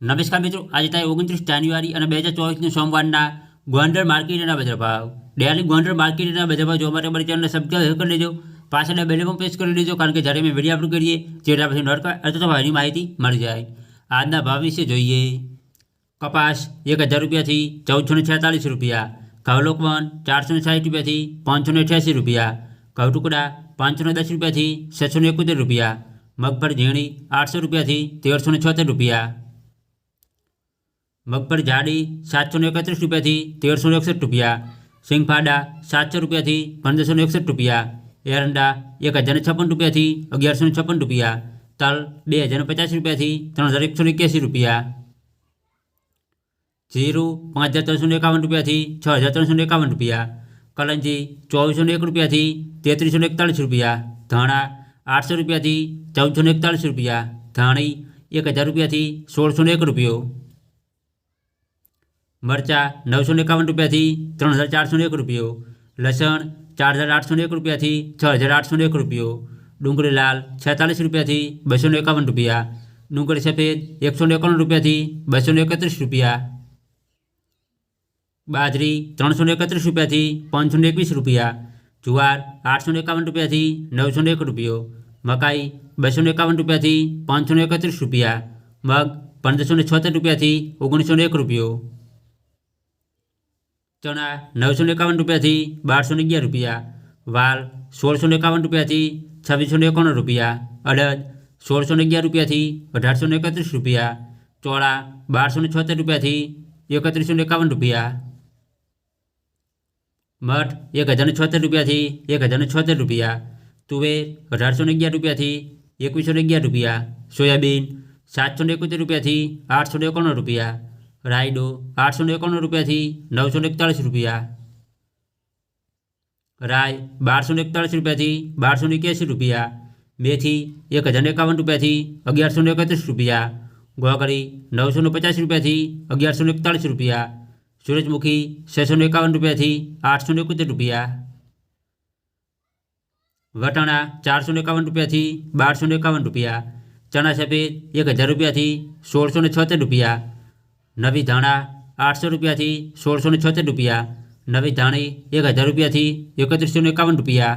નમસ્કાર મિત્રો આજે તારીખ ઓગણત્રીસ જાન્યુઆરી અને બે હજાર ચોવીસના સોમવારના ગોંડલ માર્કેટના બજાર ભાવ ડેલી ગોંડલ માર્કેટના બજાર ભાવ જોવા માટે અમારી ચેનલને સબસ્ક્રાઈબ કરી લેજો પાછળ બેલ પણ પ્રેસ કરી લેજો કારણ કે જ્યારે અમે વિડીયો અપલોડ કરીએ જેટલા પછી નોટ અથવા તો ભાવની માહિતી મળી જાય આજના ભાવ વિશે જોઈએ કપાસ એક હજાર રૂપિયાથી ચૌદસો ને છેતાલીસ રૂપિયા ઘઉં લોકવન ચારસો ને સાઠ રૂપિયાથી પાંચસો ને અઠ્યાસી રૂપિયા ઘઉં ટુકડા પાંચસો ને દસ રૂપિયાથી છસો ને એકોતેર રૂપિયા મગફળી ઝીણી આઠસો રૂપિયાથી તેરસો ને છોતેર રૂપિયા મગફળી જાડી સાતસો ને એકત્રીસ રૂપિયાથી તેરસો ને એકસઠ રૂપિયા સિંગફાડા સાતસો રૂપિયાથી પંદરસો ને એકસઠ રૂપિયા એરંડા એક હજાર ને છપ્પન રૂપિયાથી અગિયારસો ને છપ્પન રૂપિયા તલ બે હજાર ને પચાસ રૂપિયાથી ત્રણ હજાર એકસો ને એક્યાસી રૂપિયા જીરું પાંચ હજાર ત્રણસો ને એકાવન રૂપિયાથી છ હજાર ત્રણસો ને એકાવન રૂપિયા કલંજી ચોવીસો ને એક રૂપિયાથી તેત્રીસો ને એકતાળીસ રૂપિયા ધાણા આઠસો રૂપિયાથી ચૌદસો ને એકતાળીસ રૂપિયા ધાણી એક હજાર રૂપિયાથી સોળસો ને એક રૂપિયો મરચાં નવસો ને એકાવન રૂપિયાથી ત્રણ હજાર ચારસો ને એક રૂપિયો લસણ ચાર હજાર આઠસો ને એક રૂપિયાથી છ હજાર આઠસો ને એક રૂપિયો ડુંગળી લાલ છેતાલીસ રૂપિયાથી બસો ને એકાવન રૂપિયા ડુંગળી સફેદ એકસો ને એકાવન રૂપિયાથી બસો ને એકત્રીસ રૂપિયા બાજરી ત્રણસો ને એકત્રીસ રૂપિયાથી પાંચસો ને એકવીસ રૂપિયા જુવાર આઠસો ને એકાવન રૂપિયાથી નવસો ને એક રૂપિયો મકાઈ બસો ને એકાવન રૂપિયાથી પાંચસો ને એકત્રીસ રૂપિયા મગ પંદરસો ને છોતેર રૂપિયાથી ઓગણીસો ને એક રૂપિયો ચણા નવસો ને એકાવન રૂપિયાથી બારસો ને અગિયાર રૂપિયા વાલ સોળસો ને એકાવન રૂપિયાથી છવ્વીસો ને એકાવન રૂપિયા અડદ સોળસો ને અગિયાર રૂપિયાથી અઢારસો ને એકત્રીસ રૂપિયા ચોળા બારસો ને છોતેર રૂપિયાથી એકત્રીસો ને એકાવન રૂપિયા મઠ એક હજાર ને છોતેર રૂપિયાથી એક હજાર ને છોતેર રૂપિયા તુવેર અઢારસો ને અગિયાર રૂપિયાથી એકવીસો ને અગિયાર રૂપિયા સોયાબીન સાતસો ને એકોતેર રૂપિયાથી આઠસો ને એકાણું રૂપિયા રાયડો આઠસો ને એકાણું રૂપિયાથી નવસો ને એકતાળીસ રૂપિયા રાય બારસો ને એકતાળીસ રૂપિયાથી બારસો ને એક્યાસી રૂપિયા મેથી એક હજાર ને એકાવન રૂપિયાથી અગિયારસો ને એકત્રીસ રૂપિયા ગોગળી નવસો ને પચાસ રૂપિયાથી અગિયારસો ને એકતાળીસ રૂપિયા સૂરજમુખી છસો ને એકાવન રૂપિયાથી આઠસો ને એકોતેર રૂપિયા વટાણા ચારસો ને એકાવન રૂપિયાથી બારસો ને એકાવન રૂપિયા ચણા સફેદ એક હજાર રૂપિયાથી સોળસો ને છોતેર રૂપિયા નવી ધાણા આઠસો રૂપિયાથી સોળસો ને છોતેર રૂપિયા, નવી ધાણી એક હજાર રૂપિયાથી એકત્રીસો એકાવન રૂપિયા